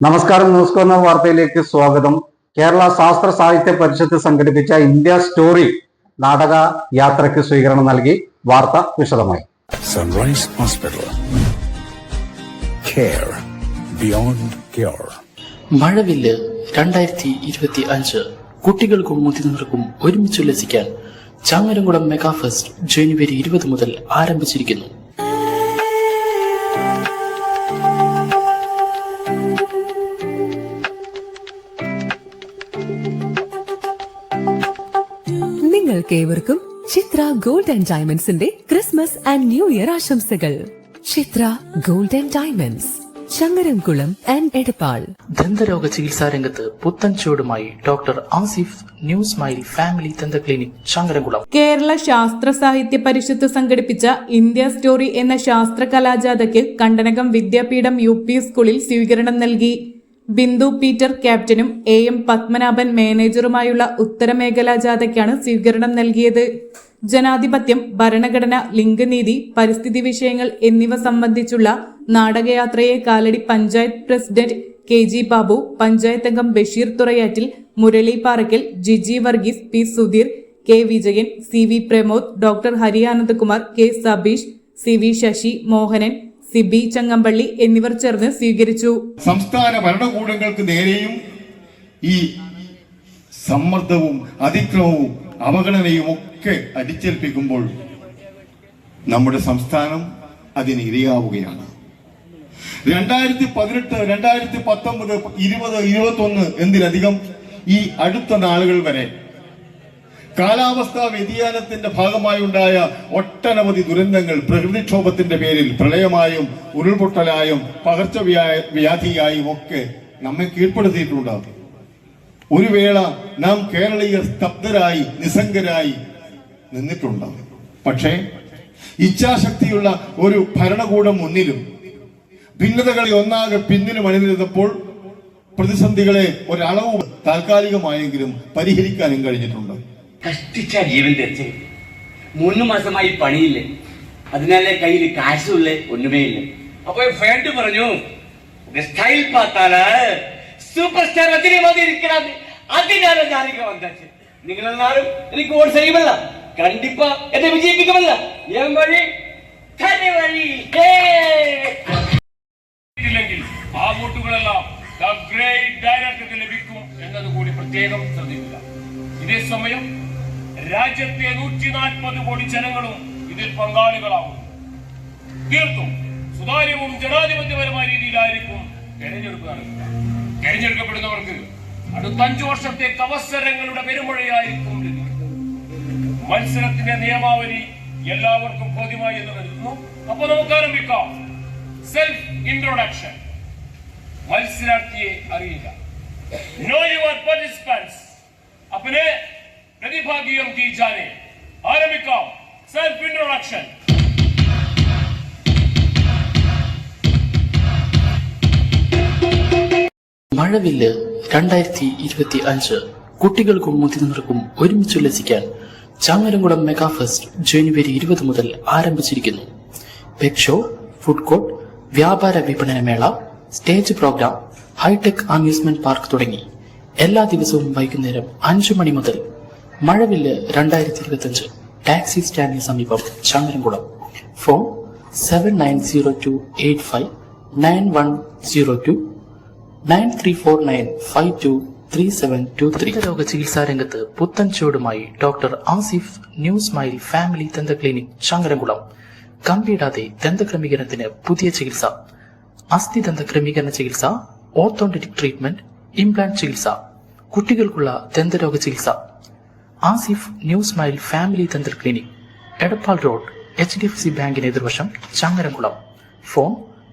നമസ്കാരം news corner വാർത്തയിലേക്ക് സ്വാഗതം. കേരള ശാസ്ത്ര സാഹിത്യ പരിഷത്ത് സംഘടിപ്പിച്ച ഇന്ത്യ സ്റ്റോറി നാടക യാത്രയ്ക്ക് സ്വീകരണം നൽകി. വാർത്ത വിശദമായി. Sunrise hospital care beyond care മഴവില്ല് രണ്ടായിരത്തി ഇരുപത്തി അഞ്ച്. കുട്ടികൾക്കും മുതിർന്നവർക്കും ഒരുമിച്ചുല്ലസിക്കാൻ ചാങ്ങരംകുളം മെഗാ ഫെസ്റ്റ് ജനുവരി ഇരുപത് മുതൽ ആരംഭിച്ചിരിക്കുന്നു. നിങ്ങൾക്കേവർക്കും ചിത്ര ഗോൾഡ് ആൻഡ് ഡയമണ്ട്സിന്റെ ക്രിസ്മസ് ആൻഡ് ന്യൂ ഇയർ ആശംസകൾ. Chitra gold and diamonds Changaramkulam and Edappal. ദന്തരോഗ ചികിത്സാ രംഗത്ത് പുത്തൻ ചുവടുമായി doctor Asif new smile family ദന്ത ക്ലിനിക് ചങ്ങരംകുളം. കേരള ശാസ്ത്ര സാഹിത്യ പരിഷത്ത് സംഘടിപ്പിച്ച ഇന്ത്യ സ്റ്റോറി എന്ന ശാസ്ത്ര കലാജാഥയ്ക്ക് കണ്ടനകം വിദ്യാപീഠം യു പി സ്കൂളിൽ സ്വീകരണം നൽകി. ബിന്ദു പീറ്റർ ക്യാപ്റ്റനും എ എം പത്മനാഭൻ മാനേജറുമായുള്ള ഉത്തരമേഖലാ ജാഥയ്ക്കാണ് സ്വീകരണം നൽകിയത്. ജനാധിപത്യം ഭരണഘടന ലിംഗനീതി പരിസ്ഥിതി വിഷയങ്ങൾ എന്നിവ സംബന്ധിച്ചുള്ള നാടകയാത്രയെ Kalady panchayat president K G Babu panchayat അംഗം Basheer Thurayattil Murali Parakkal Jiji Varghese P Sudheer K Vijayan C V Pramod doctor Hari K Sabeesh C V Sasi Mohanan Siby Changampally എന്നിവർ ചേർന്ന് സ്വീകരിച്ചു. സംസ്ഥാന ഭരണകൂടങ്ങൾക്ക് നേരെയും ഈ സമ്മർദ്ദവും അതിക്രമവും അവഗണനയും ഒക്കെ അടിച്ചേൽപ്പിക്കുമ്പോൾ നമ്മുടെ സംസ്ഥാനം അതിന് ഇരയാവുകയാണ്. രണ്ടായിരത്തി പതിനെട്ട് രണ്ടായിരത്തി പത്തൊമ്പത് ഇരുപത് ഇരുപത്തി ഒന്ന് എന്തിലധികം ഈ അടുത്ത നാളുകൾ വരെ കാലാവസ്ഥാ വ്യതിയാനത്തിന്റെ ഭാഗമായി ഉണ്ടായ ഒട്ടനവധി ദുരന്തങ്ങൾ പ്രകൃതിക്ഷോഭത്തിന്റെ പേരിൽ പ്രളയമായും ഉരുൾപൊട്ടലായും പകർച്ചവ്യാധിയായും ഒക്കെ നമ്മെ കീഴ്പ്പെടുത്തിയിട്ടുണ്ട് ഒരു വേള നാം കേരളീയർ സ്തബ്ധരായി നിസ്സംഗരായി നിന്നിട്ടുണ്ട് പക്ഷേ ഇച്ഛാശക്തിയുള്ള ഒരു ഭരണകൂടം മുന്നിലും ഭിന്നതകളെ ഒന്നാകെ പിന്നിലും അണിനിരുന്നപ്പോൾ പ്രതിസന്ധികളെ ഒരളവ് താൽക്കാലികമായെങ്കിലും പരിഹരിക്കാനും കഴിഞ്ഞിട്ടുണ്ട്. കഷ്ടിച്ച ജീവൻ തെച്ചത് മൂന്ന് മാസമായി പണിയില്ലേ. അതിനാലെ കയ്യിൽ കാശുള്ള ഒന്നുമേ ഇല്ല. അപ്പൊ ഫ്രണ്ട് പറഞ്ഞു സ്റ്റൈൽ പാത്താൽ സൂപ്പർ സ്റ്റാർ അതിനുമതി ഇരിക്കണം അതിനാലെ ഞാനിക്ക് വന്നത് നിങ്ങളെല്ലാരും എനിക്ക് വോട്ട് ചെയ്യുമല്ല. കണ്ടിപ്പാ എന്നെ വിജയിപ്പിക്കുമല്ല. ഞാൻ വഴി തന്നെ വഴി. ില്ലെങ്കിൽ ആ വോട്ടുകളെല്ലാം ദ ഗ്രേറ്റ് ഡയറക്ടർക്ക് ലഭിക്കും എന്നത് കൂടി പ്രത്യേകം ശ്രദ്ധിക്കുക. ഇതേ സമയം രാജ്യത്തെ നൂറ്റി നാൽപ്പത് കോടി ജനങ്ങളും ഇതിൽ പങ്കാളികളാകുന്നു തീർത്തും സുതാര്യവും ജനാധിപത്യപരമായ രീതിയിലായിരിക്കും തെരഞ്ഞെടുപ്പ് നടക്കുക. തെരഞ്ഞെടുക്കപ്പെടുന്നവർക്ക് അടുത്ത അഞ്ചു വർഷത്തേക്ക് അവസരങ്ങളുടെ പെരുമഴയായിരിക്കും മത്സരത്തിന്റെ നിയമാവലി എല്ലാവർക്കും ബോധ്യമായി എന്ന് കരുതുന്നു. അപ്പൊ നമുക്ക് ആരംഭിക്കാം. സെൽഫ് ഇൻട്രൊഡക്ഷൻ മത്സരാർത്ഥിയെ അറിയുക മഴവില്ല് രണ്ടായിരത്തി ഇരുപത്തി അഞ്ച്. കുട്ടികൾക്കും മുതിർന്നവർക്കും ഒരുമിച്ചുല്ലസിക്കാൻ ചാങ്ങരംകുളം മെഗാ ഫെസ്റ്റ് ജനുവരി ഇരുപത് മുതൽ ആരംഭിച്ചിരിക്കുന്നു. പെക്ഷോ ഫുഡ് കോർട്ട് വ്യാപാര വിപണന മേള stage programme hitech amusement park തുടങ്ങി. എല്ലാ ദിവസവും വൈകുന്നേരം അഞ്ചു മണി മുതൽ മഴവില്ല് രണ്ടായിരത്തി ഇരുപത്തി ടാക്സി സ്റ്റാൻഡിന് സമീപം Changaramkulam phone seven nine zero two eight five nine one zero two nine three four nine five two three seven two three. രോഗ ചികിത്സാ രംഗത്ത് പുത്തൻ ചുവടുമായി doctor Asif new smile family ദന്ത ക്ലിനിക് ചങ്കരംകുളം കമ്പിയിടാതെ ദന്തക്രമീകരണത്തിന് പുതിയ ചികിത്സ. അസ്ഥി ദന്ത ക്രമീകരണ ചികിത്സ ഓർത്തോണ്ടറ്റിക് ട്രീറ്റ്മെന്റ് ഇംപ്ലാന്റ് ചികിത്സ. കുട്ടികൾക്കുള്ള ദന്തരോഗ ചികിത്സ ആസിഫ് ന്യൂ സ്മൈൽ ഫാമിലി ദന്ത clinic. Edappal road H D F C ബാങ്കിന് എതിർവശം Changaramkulam. Phone